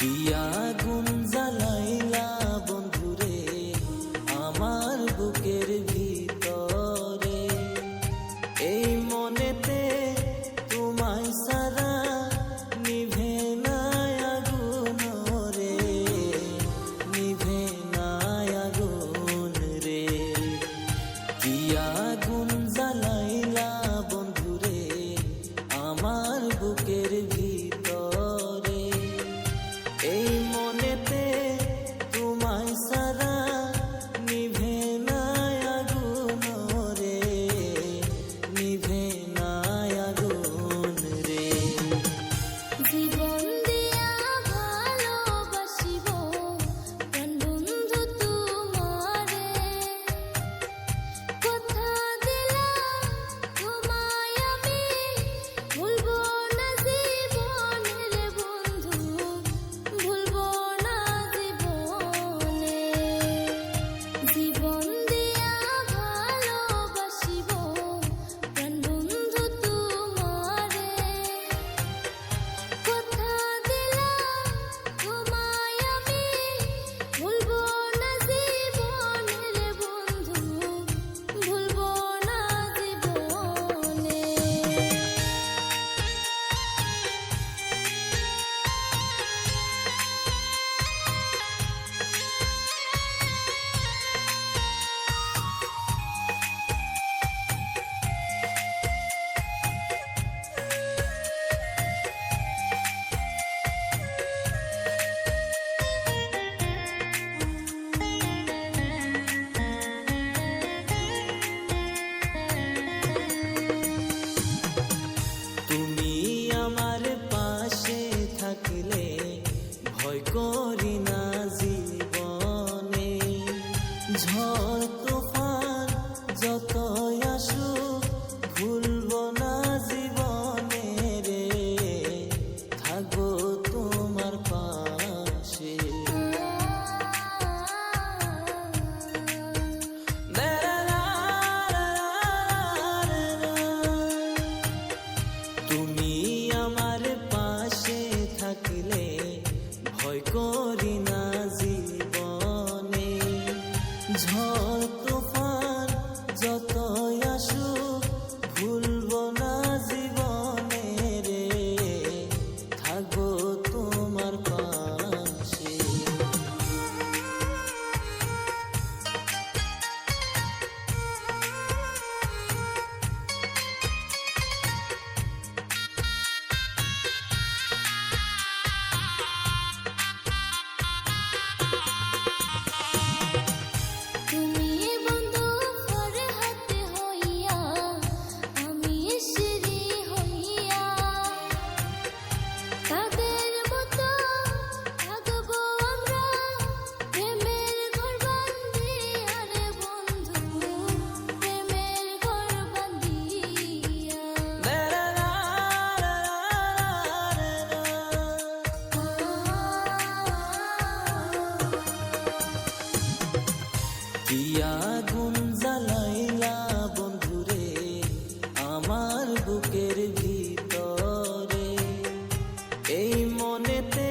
দিয়া গুন জ্বালাইলা বন্ধুরে, আমার বুকের ভিতরে। এই মনেতে তোমায় সারা নিভে নাই আগুন রে, নিভে নাই আগুন রে। দিয়া গুন তুমি আমার পাশে থাকলে ভয় করি না জীবনে। ঝড় তুফান যত আসুক তুমি আমার পাশে থাকলে ভয় করি না জীবনে। ঝড় তুফান যত আমার বুকের ভিতরে। এই মনেতে